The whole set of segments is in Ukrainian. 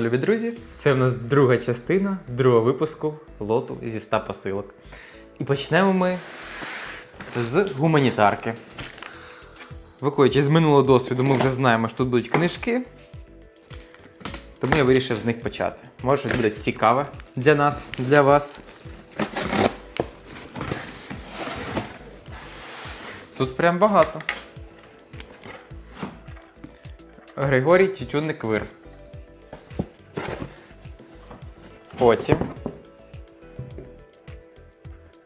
Любі друзі, це в нас друга частина другого випуску лоту зі 100 посилок. І почнемо ми з гуманітарки. Виходячи з минулого досвіду, ми вже знаємо, що тут будуть книжки. Тому я вирішив з них почати. Може, щось буде цікаве для нас, для вас. Тут прям багато. Григорій Тютюнник Вир. Потім.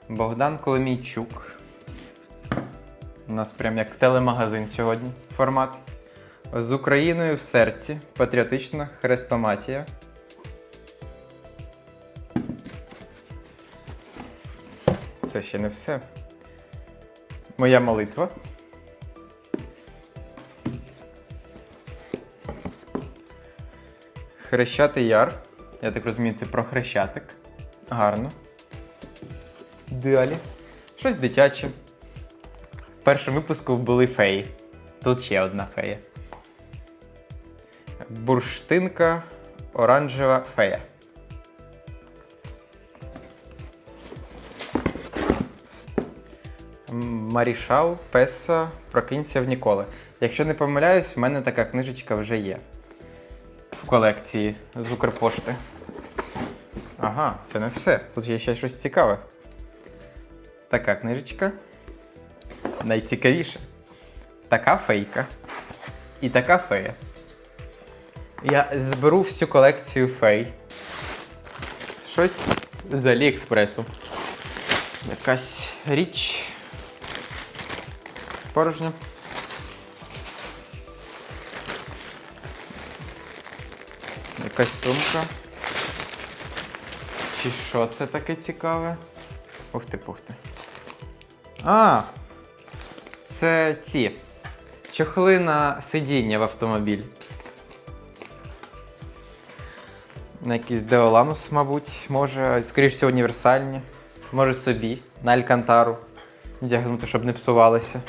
Богдан Коломійчук. У нас прям як телемагазин сьогодні формат. З Україною в серці. Патріотична хрестоматія. Це ще не все. Моя молитва. Хрещатий яр. Я так розумію, це про хрещатик. Гарно. Далі. Щось дитяче. В першому випуску були феї. Тут ще одна фея. Бурштинка оранжева фея. Марішал Песа Прокинься в ніколи. Якщо не помиляюсь, в мене така книжечка вже є в колекції з Укрпошти. Ага, це не все. Тут є ще щось цікаве. Така книжечка. Найцікавіше. Така фейка. І така фея. Я зберу всю колекцію фей. Щось з Аліекспресу. Якась річ. Порожня. Якась сумка. Чи що це таке цікаве? Ух ти, пух ти. А! Це ці. Чохли на сидіння в автомобіль. На якийсь Деоланус, мабуть, може, скоріш всього, універсальні. Може собі, на Алькантару. Дягнути, щоб не псувалися.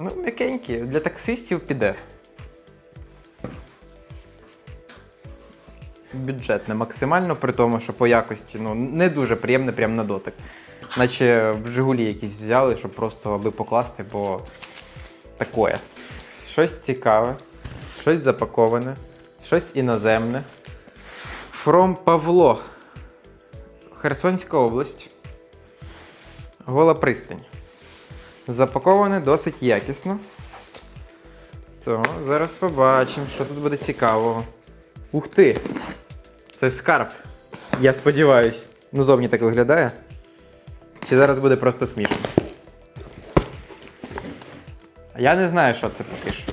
Ну, м'якенькі, для таксистів піде. Бюджетне максимально, при тому, що по якості ну, не дуже приємне прямо на дотик. Наче в Жигулі якісь взяли, щоб просто аби покласти, бо такое. Щось цікаве, щось запаковане, щось іноземне. From Павло. Херсонська область. Гола пристань. Запаковане досить якісно. То зараз побачимо, що тут буде цікавого. Ух ти! Це скарб. Я сподіваюсь. Ну, зовні так виглядає. Чи зараз буде просто смішно? Я не знаю, що це поки що.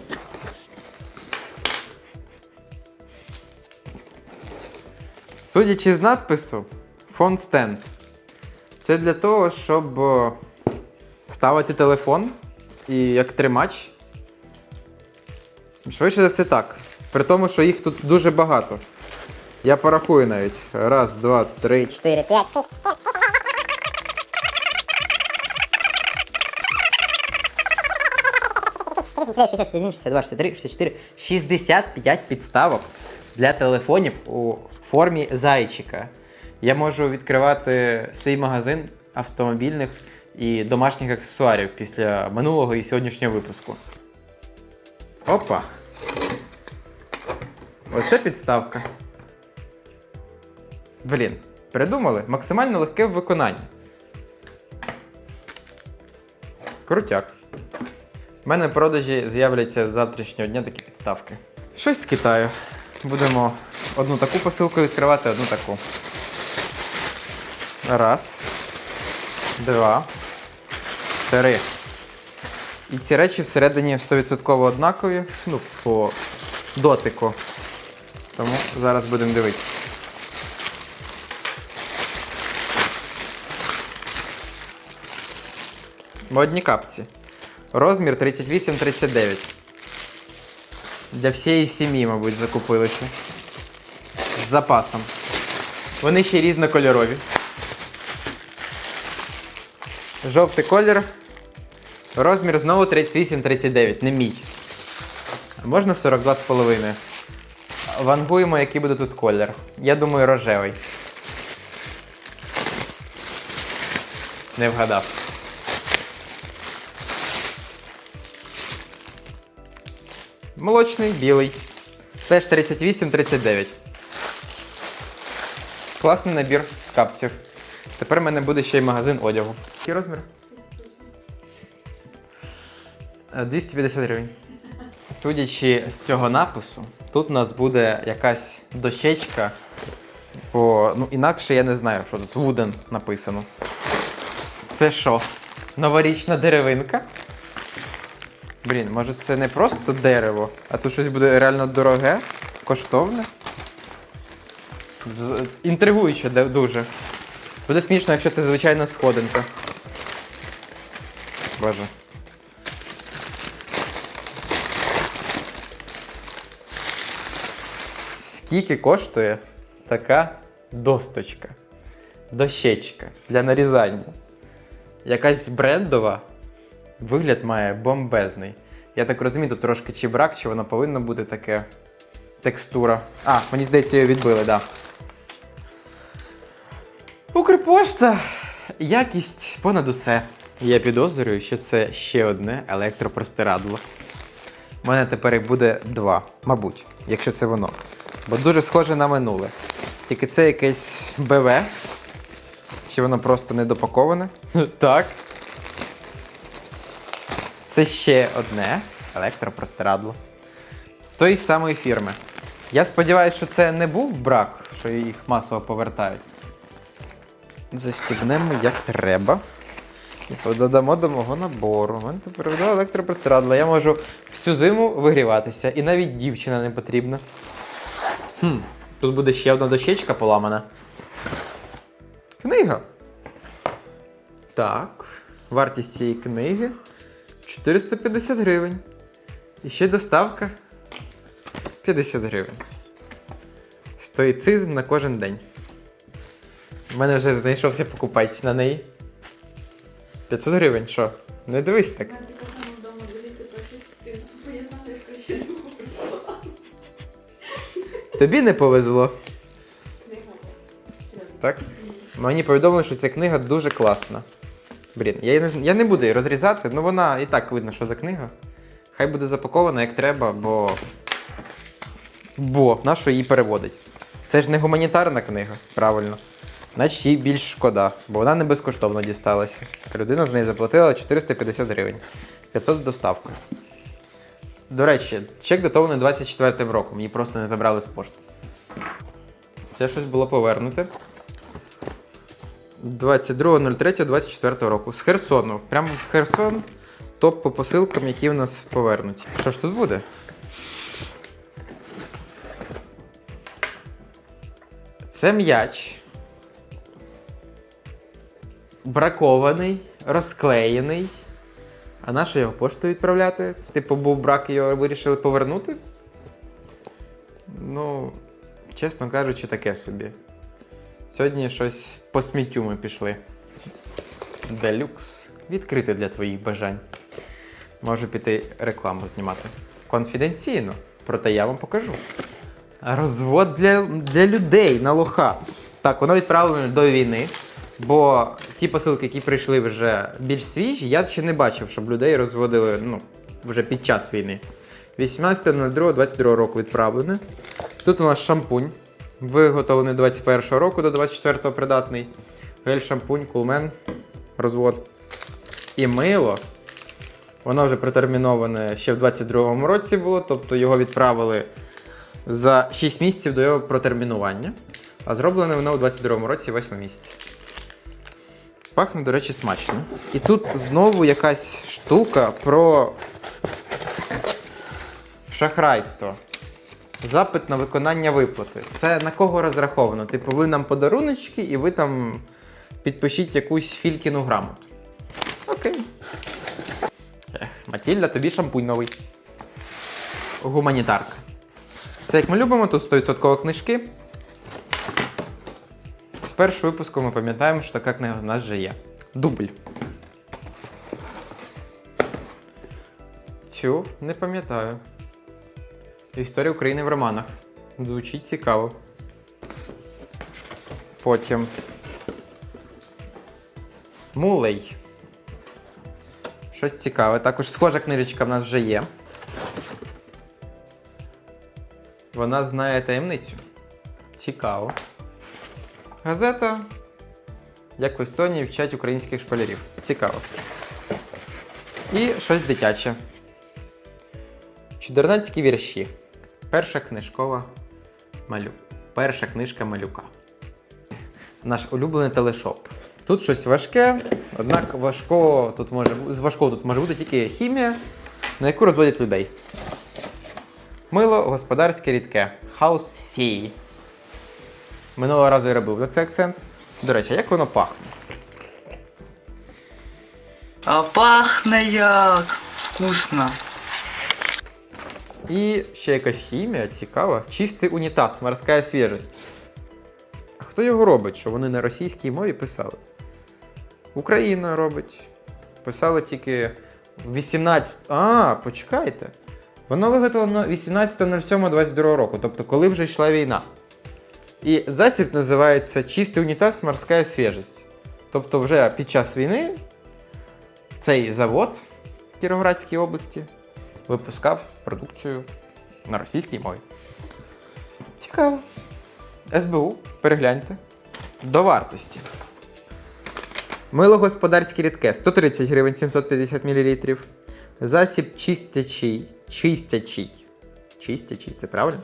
Судячи з надпису, фон стенд. Це для того, щоб ставити телефон і як тримач. Швидше за все так. При тому, що їх тут дуже багато. Я порахую навіть. Раз, два, три. 4, 5, 6. 62, 63, 64, 65 підставок для телефонів у формі зайчика. Я можу відкривати свій магазин автомобільних і домашніх аксесуарів після минулого і сьогоднішнього випуску. Опа! Оце підставка. Блін, придумали максимально легке в виконанні. Крутяк. У мене в продажі з'являться з завтрашнього дня такі підставки. Щось з Китаю. Будемо одну таку посилку відкривати, одну таку. Раз. Два. Три. І ці речі всередині 100% однакові. Ну, по дотику. Тому зараз будемо дивитися. Модні капці. Розмір 38-39. Для всієї сім'ї, мабуть, закупилися. З запасом. Вони ще різнокольорові. Жовтий колір. Розмір знову 38-39, не мій. Можна 42,5? Вангуємо, який буде тут колір. Я думаю, рожевий. Не вгадав. Молочний, білий. Теж 38-39. Класний набір з капців. Тепер в мене буде ще й магазин одягу. Який розмір? Е, 250 гривень. Судячи з цього напису, тут у нас буде якась дощечка, бо ну, інакше я не знаю, що тут Wooden написано. Це що? Новорічна деревинка? Блін, може це не просто дерево, а тут щось буде реально дороге, коштовне. Інтригуюче дуже. Буде смішно, якщо це звичайна сходинка. Боже. Скільки коштує така досточка? Дощечка для нарізання. Якась брендова. Вигляд має бомбезний. Я так розумію, тут трошки чи брак, чи воно повинно бути таке текстура. А, мені здається, її відбили, так. Да. Укрпошта. Якість понад усе. Я підозрюю, що це ще одне електропростирадло. У мене тепер їх буде два, мабуть, якщо це воно. Бо дуже схоже на минуле. Тільки це якесь БВ. Чи воно просто недопаковане? Так. Це ще одне електропростирадло. Тої самої фірми. Я сподіваюся, що це не був брак, що їх масово повертають. Застібнемо як треба. І додамо до мого набору. У мене тепер електропростирадло. Я можу всю зиму вигріватися, і навіть дівчина не потрібна. Хм, тут буде ще одна дощечка поламана. Книга. Так. Вартість цієї книги 450 гривень. І ще доставка 50 гривень. Стоїцизм на кожен день. У мене вже знайшовся покупець на неї. 500 гривень, що? Не дивись так. Тобі не повезло. Так? Мені повідомили, що ця книга дуже класна. Блін, я, не, я не буду її розрізати, ну вона і так видно, що за книга. Хай буде запакована як треба, бо. Бо, на що її переводить? Це ж не гуманітарна книга, правильно. Значить їй більш шкода, бо вона не безкоштовно дісталася. Людина з неї заплатила 450 гривень. 500 з доставкою. До речі, чек датований 24 роком, її просто не забрали з пошти. Це щось було повернуте. 22.03.24 року. З Херсону. Прямо Херсон. Топ по посилкам, які в нас повернуті. Що ж тут буде? Це м'яч. Бракований, розклеєний. А на що його поштою відправляти? Це типу був брак, його вирішили повернути? Ну, чесно кажучи, таке собі. Сьогодні щось по сміттю ми пішли. Делюкс. Відкритий для твоїх бажань. Можу піти рекламу знімати. Конфіденційно, проте я вам покажу. Розвод для, для людей на лоха. Так, воно відправлено до війни, бо ті посилки, які прийшли вже більш свіжі, я ще не бачив, щоб людей розводили ну, вже під час війни. 18.02.22 року відправлене. Тут у нас шампунь, виготовлений 21 року до 24 придатний. Гель шампунь, кулмен, розвод. І мило. Воно вже протерміноване ще в 22-му році було, тобто його відправили за 6 місяців до його протермінування. А зроблене воно у 22-му році 8 місяць. Пахне, до речі, смачно. І тут знову якась штука про шахрайство. Запит на виконання виплати. Це на кого розраховано? Типу, ви нам подаруночки і ви там підпишіть якусь фількіну грамоту. Окей. Ех, Матільда, тобі шампунь новий. Гуманітарка. Все як ми любимо, тут 100% книжки. З першого випуску ми пам'ятаємо, що така книга в нас вже є. Дубль. Цю не пам'ятаю. Історія України в романах. Звучить цікаво. Потім. Мулей. Щось цікаве. Також схожа книжечка в нас вже є. Вона знає таємницю. Цікаво. Газета. Як в Естонії вчать українських школярів. Цікаво. І щось дитяче. Чудернацькі вірші. Перша книжкова малю. Перша книжка малюка. Наш улюблений телешоп. Тут щось важке, однак важко тут може, з важкого тут може бути тільки хімія, на яку розводять людей. Мило господарське рідке. Хаус фії. Минулого разу я робив на це акцент. До речі, як воно пахне? А пахне як вкусно. І ще якась хімія цікава. Чистий унітаз, морська свіжість. А хто його робить, що вони на російській мові писали? Україна робить. Писали тільки 18. А, почекайте. Воно виготовлено 18.07.22 року, тобто коли вже йшла війна. І засіб називається Чистий унітаз, морська свіжість. Тобто, вже під час війни цей завод в Кіровоградській області випускав продукцію на російській мові. Цікаво. СБУ, перегляньте. До вартості. Мило господарське рідке 130 гривень 750 мл. Засіб чистячий. Чистячий. Чистячий, це правильно?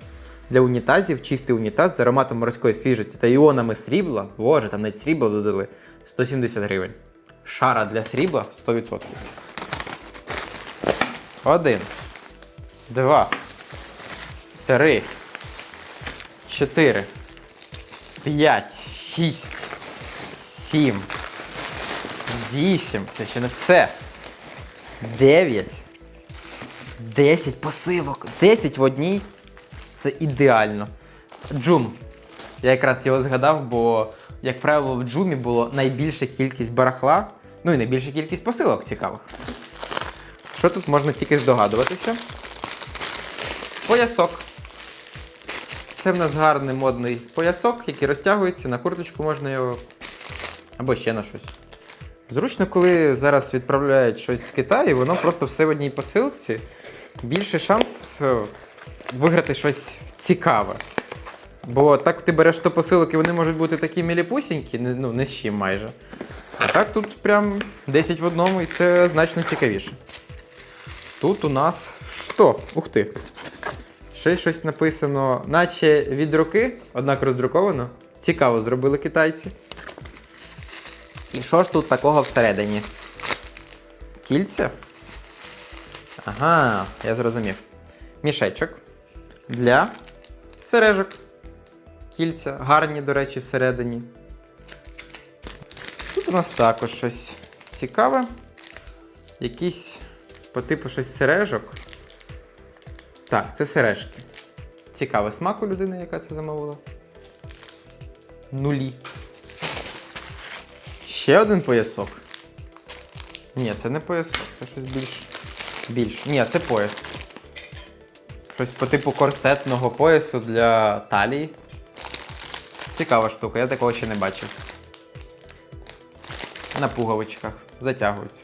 Для унітазів чистий унітаз з ароматом морської свіжості та іонами срібла. Боже, там навіть срібло додали 170 гривень. Шара для срібла 100%. Один. Два. Три. Чотири. П'ять. Шість. Сім. Вісім. Це ще не все. Дев'ять. Десять посилок. Десять в одній. Це ідеально. Джум. Я якраз його згадав, бо, як правило, в джумі було найбільша кількість барахла, ну і найбільша кількість посилок цікавих. Що тут можна тільки здогадуватися? Поясок. Це в нас гарний модний поясок, який розтягується, на курточку можна його. Або ще на щось. Зручно, коли зараз відправляють щось з Китаю, воно просто все в одній посилці. Більше шанс е, виграти щось цікаве. Бо так ти береш то посилок, і вони можуть бути такі міліпусінькі, ну, не з чим майже. А так тут прям 10 в одному, і це значно цікавіше. Тут у нас що? Ух ти. Ще щось написано, наче від руки, однак роздруковано. Цікаво зробили китайці. І що ж тут такого всередині? Кільця? Ага, я зрозумів. Мішечок для сережок. Кільця, гарні, до речі, всередині. Тут у нас також щось цікаве. Якісь по типу щось сережок. Так, це сережки. Цікавий смак у людини, яка це замовила. Нулі. Ще один поясок. Ні, це не поясок, це щось більш. Більш. Ні, це пояс. Щось по типу корсетного поясу для талії. Цікава штука, я такого ще не бачив. На пуговичках. Затягуються.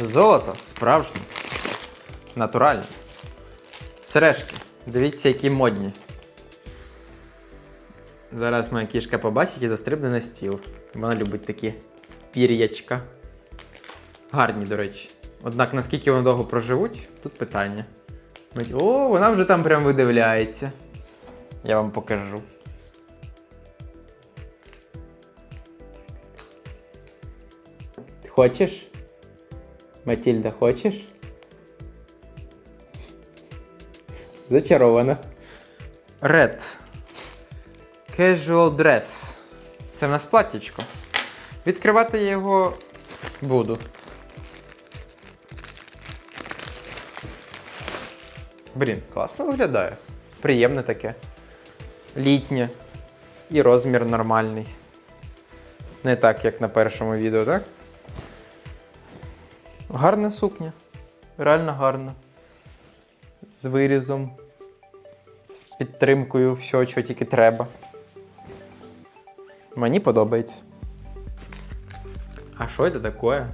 Золото справжнє. Натуральне. Сережки. Дивіться, які модні. Зараз моя кішка побачить і застрибне на стіл. Вона любить такі пір'ячка. Гарні, до речі. Однак наскільки вони довго проживуть, тут питання. О, вона вже там прям видивляється. Я вам покажу. Хочеш? Матільда, хочеш? Зачарована. Red. Casual dress. Це в нас платтячко. Відкривати я його буду. Блін, класно виглядає. Приємне таке. Літнє. І розмір нормальний. Не так, як на першому відео, так? Гарна сукня. Реально гарна. З вирізом. з підтримкою всього, чого тільки треба. Мені подобається. А що це таке?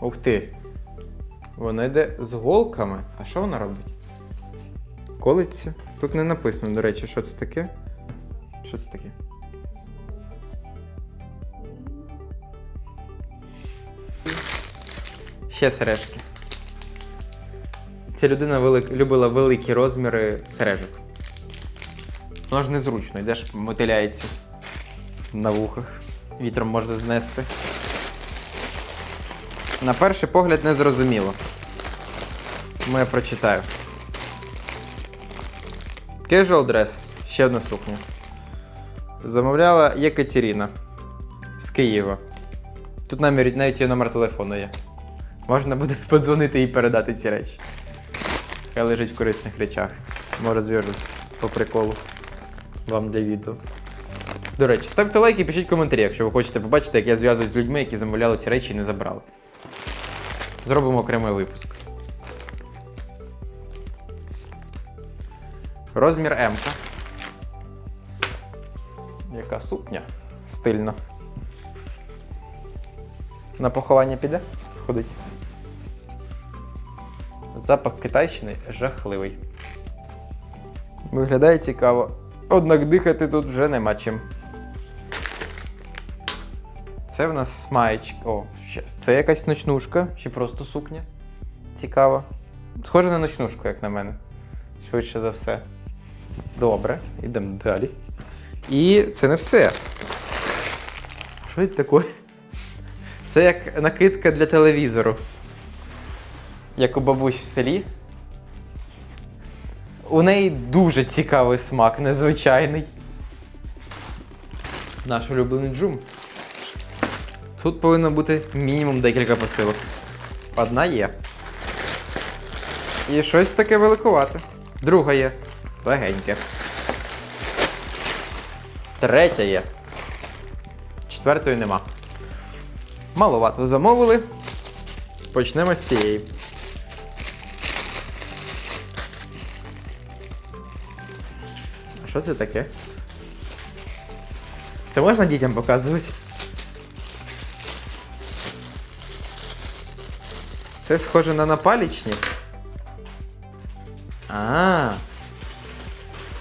Ух ти. Воно йде з голками. А що вона робить? Колиться? Тут не написано, до речі, що це таке. Що це таке? Ще сережки. Ця людина велик... любила великі розміри сережок. Воно ж незручно, йдеш, мотиляється на вухах. Вітром може знести. На перший погляд не зрозуміло. Тому я прочитаю. Casual dress. Ще одна сукня. Замовляла Єкатеріна з Києва. Тут навіть навіть її номер телефону є. Можна буде подзвонити і передати ці речі. Хай лежить в корисних речах. Може зв'яжусь по приколу. Вам для відео. До речі, ставте лайк і пишіть коментарі, якщо ви хочете побачити, як я зв'язуюсь з людьми, які замовляли ці речі і не забрали. Зробимо окремий випуск. Розмір М. Яка сукня? Стильно. На поховання піде? Ходить. Запах Китайщини жахливий. Виглядає цікаво. Однак дихати тут вже нема чим. Це в нас маєчка. О. Це якась ночнушка чи просто сукня. Цікаво. Схоже на ночнушку, як на мене. Швидше за все. Добре, йдемо далі. І це не все. Що це таке? Це як накидка для телевізору. Як у бабусь в селі. У неї дуже цікавий смак, незвичайний. Наш улюблений джум. Тут повинно бути мінімум декілька посилок. Одна є. І щось таке великувате. Друга є. Легеньке. Третя є. Четвертої нема. Маловато замовили. Почнемо з цієї. Що це таке? Це можна дітям показувати? Це схоже на напалічник. А.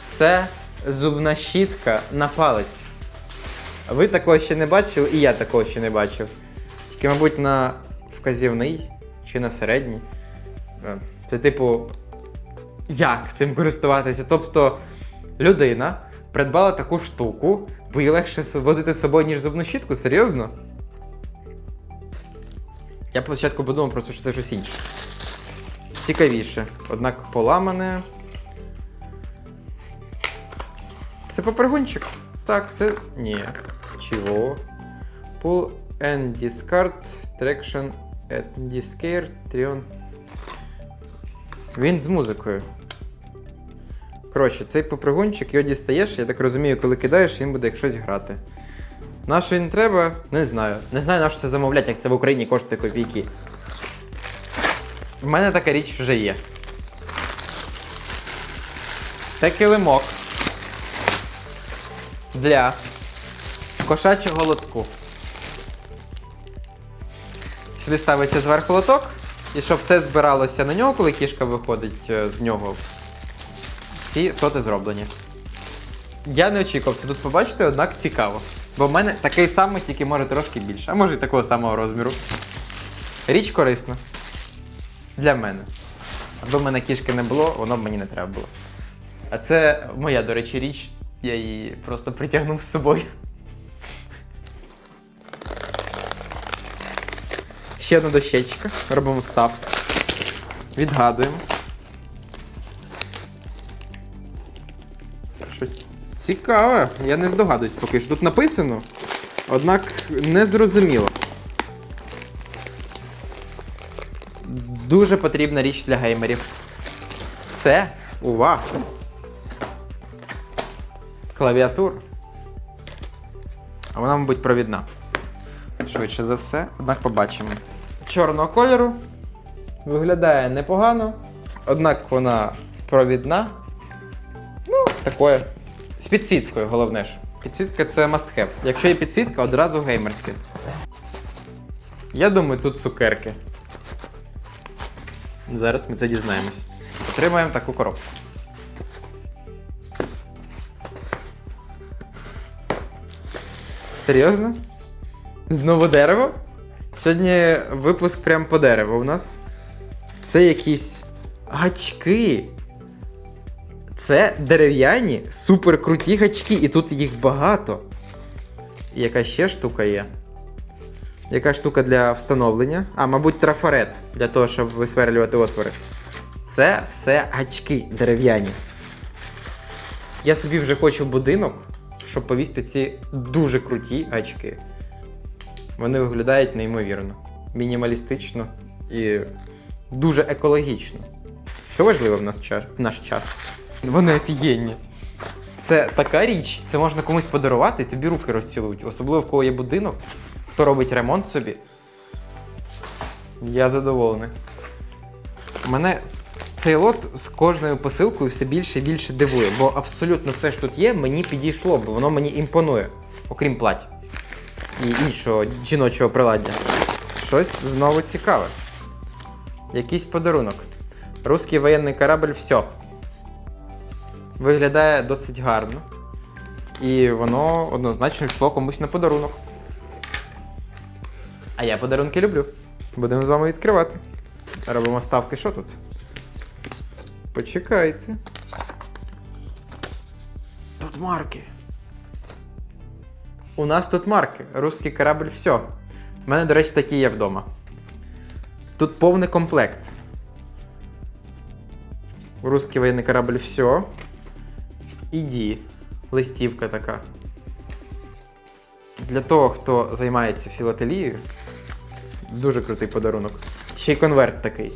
Це зубна щітка на палець. Ви такого ще не бачили, і я такого ще не бачив. Тільки, мабуть, на вказівний чи на середній. Е, Це типу. Як цим користуватися? Тобто людина придбала таку штуку, бо її легше возити з собою, ніж зубну щітку, серйозно? Я спочатку подумав просто, що це щось інше. Цікавіше. Однак поламане. Це попригунчик. Так, це. Ні. Чого? Pull and discard traction at discard Trion. Він з музикою. Коротше, цей попригунчик його дістаєш, я так розумію, коли кидаєш, він буде як щось грати. На що він треба? Не знаю. Не знаю, на що це замовлять, як це в Україні коштує копійки. В мене така річ вже є. Це килимок для кошачого лотку. Сюди ставиться зверху лоток, і щоб все збиралося на нього, коли кішка виходить е, з нього. Ці соти зроблені. Я не очікував це тут побачити, однак цікаво. Бо в мене такий самий, тільки може трошки більше, а може і такого самого розміру. Річ корисна. Для мене. Аби в мене кішки не було, воно б мені не треба було. А це моя, до речі, річ. Я її просто притягнув з собою. Ще одна дощечка. Робимо став. Відгадуємо. Щось цікаве. Я не здогадуюсь поки що. Тут написано, однак не зрозуміло. Дуже потрібна річ для геймерів. Це увага! Клавіатура. А вона, мабуть, провідна. Швидше за все, однак побачимо. Чорного кольору. Виглядає непогано, однак вона провідна. Ну, Такое. З підсвіткою, головне ж. Підсвітка це must have. Якщо є підсвітка, одразу геймерське. Я думаю, тут цукерки. Зараз ми це дізнаємось. Отримаємо таку коробку. Серйозно? Знову дерево? Сьогодні випуск прям по дереву у нас. Це якісь гачки. Це дерев'яні, супер круті гачки, і тут їх багато. Яка ще штука є? Яка штука для встановлення? А, мабуть, трафарет для того, щоб висверлювати отвори. Це все гачки дерев'яні. Я собі вже хочу будинок, щоб повісти ці дуже круті гачки. Вони виглядають неймовірно, мінімалістично і дуже екологічно. Що важливо в наш час? Вони офігенні. Це така річ, це можна комусь подарувати, і тобі руки розцілують. Особливо в кого є будинок, хто робить ремонт собі. Я задоволений. Мене цей лот з кожною посилкою все більше і більше дивує, бо абсолютно все, що тут є, мені підійшло, бо воно мені імпонує, окрім плать і іншого жіночого приладдя. Щось знову цікаве. Якийсь подарунок. Руський воєнний корабль все. Виглядає досить гарно. І воно однозначно йшло комусь на подарунок. А я подарунки люблю. Будемо з вами відкривати. Робимо ставки, що тут? Почекайте. Тут марки. У нас тут марки. Руський корабль все. У мене, до речі, такі є вдома. Тут повний комплект. Руський воєнний корабль все. Іді. Листівка така. Для того, хто займається філателією, дуже крутий подарунок. Ще й конверт такий.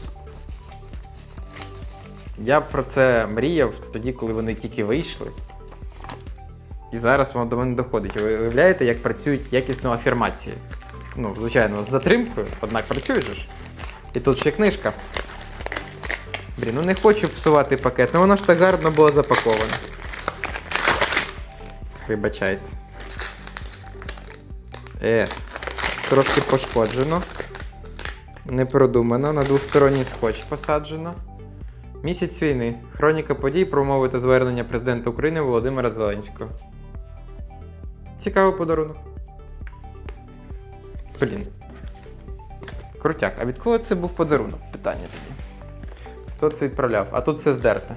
Я про це мріяв тоді, коли вони тільки вийшли. І зараз воно до мене доходить. Ви уявляєте, як працюють якісно афірмації? Ну, звичайно, з затримкою, однак працюють ж. І тут ще книжка. Блін, ну не хочу псувати пакет, ну воно ж так гарно було запаковане. Вибачайте. Е, трошки пошкоджено. Не продумано, на двосторонній скотч посаджено. Місяць війни. Хроніка подій, промови та звернення президента України Володимира Зеленського. Цікавий подарунок. Блін. Крутяк. А від кого це був подарунок? Питання тоді. Хто це відправляв? А тут все здерте.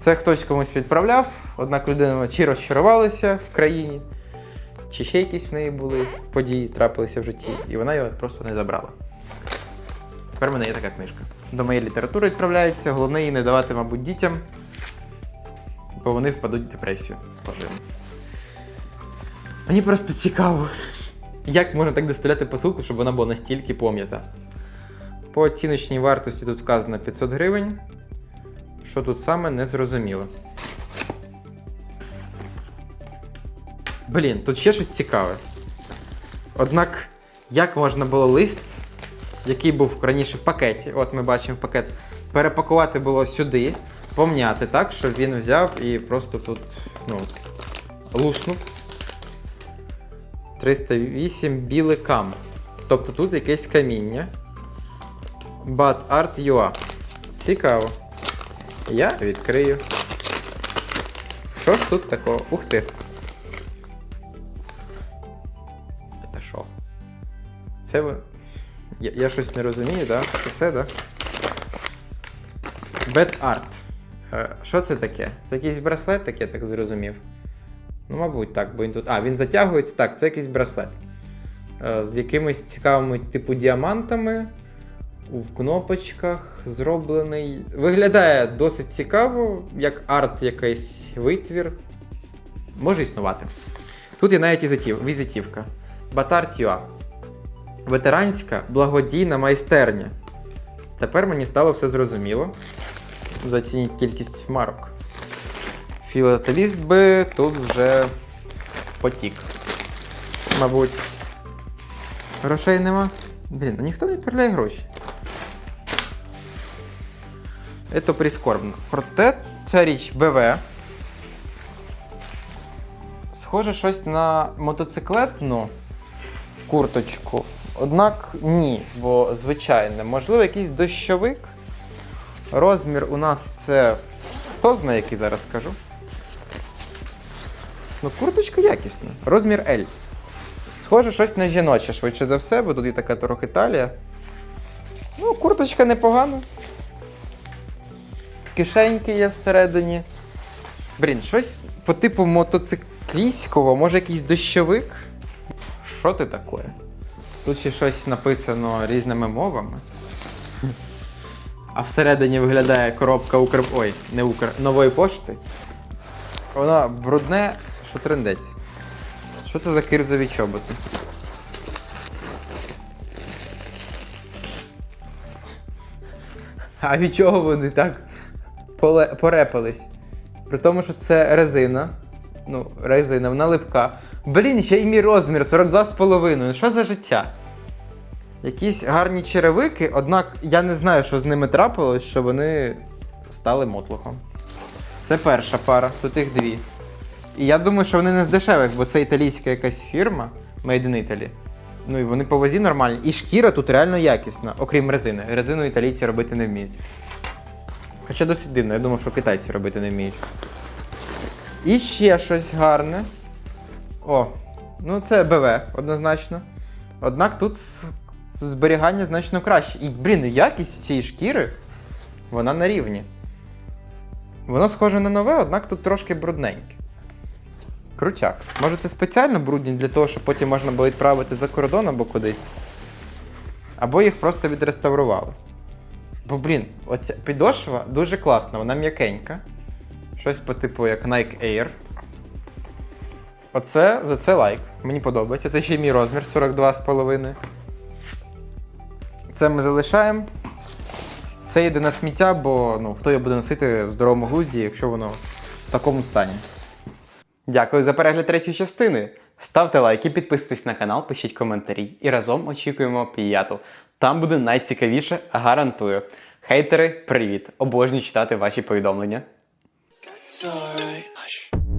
Це хтось комусь відправляв, однак людина чи розчарувалася в країні, чи ще якісь в неї були події, трапилися в житті, і вона його просто не забрала. Тепер в мене є така книжка. До моєї літератури відправляється, головне її не давати, мабуть, дітям, бо вони впадуть в депресію поживу. Мені просто цікаво, як можна так доставляти посилку, щоб вона була настільки пом'ята. По оціночній вартості тут вказано 500 гривень. Що тут саме не зрозуміло. Блін, тут ще щось цікаве. Однак, як можна було лист, який був раніше в пакеті, от ми бачимо пакет, перепакувати було сюди, помняти так, щоб він взяв і просто тут ну, луснув. 308 білий кам. Тобто тут якесь каміння. Bad Art UA. Цікаво. Я відкрию. Що ж тут такого? Ух ти. Це що? Це ви. Я, я щось не розумію, да? Це все, да? Bad Art. Е, Що це таке? Це якийсь браслет, так я так зрозумів. Ну, мабуть, так, бо він тут. А, він затягується. Так, це якийсь браслет. Е, З якимись цікавими, типу, діамантами. В кнопочках зроблений. Виглядає досить цікаво, як арт якийсь витвір. Може існувати. Тут є навіть візитів, візитівка. Батарт.ua. Ветеранська благодійна майстерня. Тепер мені стало все зрозуміло. Зацініть кількість марок. Філателіст би тут вже потік. Мабуть. Грошей нема. Блін, ну ніхто не відправляє гроші. Це прискорбно. Проте ця річ БВ. схоже щось на мотоциклетну курточку. Однак ні, бо звичайне. Можливо, якийсь дощовик. Розмір у нас це. Хто знає, який зараз скажу? Ну, курточка якісна. Розмір L. Схоже, щось на жіноче, швидше за все, бо тут і така трохи талія. Ну, курточка непогана. Кишеньки є всередині. Блін, щось по типу мотоциклістського, може якийсь дощовик. Що ти таке? Тут ще щось написано різними мовами. А всередині виглядає коробка Укр... Ой, не Укр... нової пошти. Воно брудне, що трендець. Що це за кирзові чоботи? А від чого вони так. Порепались? При тому, що це резина. Ну, резина, вона липка. Блін, ще й мій розмір 42,5. Що за життя? Якісь гарні черевики, однак я не знаю, що з ними трапилось, що вони стали мотлохом. Це перша пара, тут їх дві. І я думаю, що вони не з дешевих, бо це італійська якась фірма Made in Italy. Ну і вони по вазі нормальні. І шкіра тут реально якісна, окрім резини. Резину італійці робити не вміють. Хоча досить дивно, я думав, що китайці робити не вміють. І ще щось гарне. О, ну це БВ однозначно. Однак тут зберігання значно краще. І, блін, якість цієї шкіри, вона на рівні. Воно схоже на нове, однак тут трошки брудненьке. Крутяк. Може це спеціально брудні для того, щоб потім можна було відправити за кордон або кудись. Або їх просто відреставрували. Бо, блін, оця підошва дуже класна, вона м'якенька. Щось по типу як Nike Air. Оце за це лайк. Мені подобається. Це ще й мій розмір 42,5. Це ми залишаємо. Це йде на сміття, бо ну, хто його буде носити в здоровому глузді, якщо воно в такому стані. Дякую за перегляд третьої частини. Ставте лайки, підписуйтесь на канал, пишіть коментарі. І разом очікуємо п'яту. Там буде найцікавіше, гарантую. Хейтери, привіт! Обожнюю читати ваші повідомлення. Hush.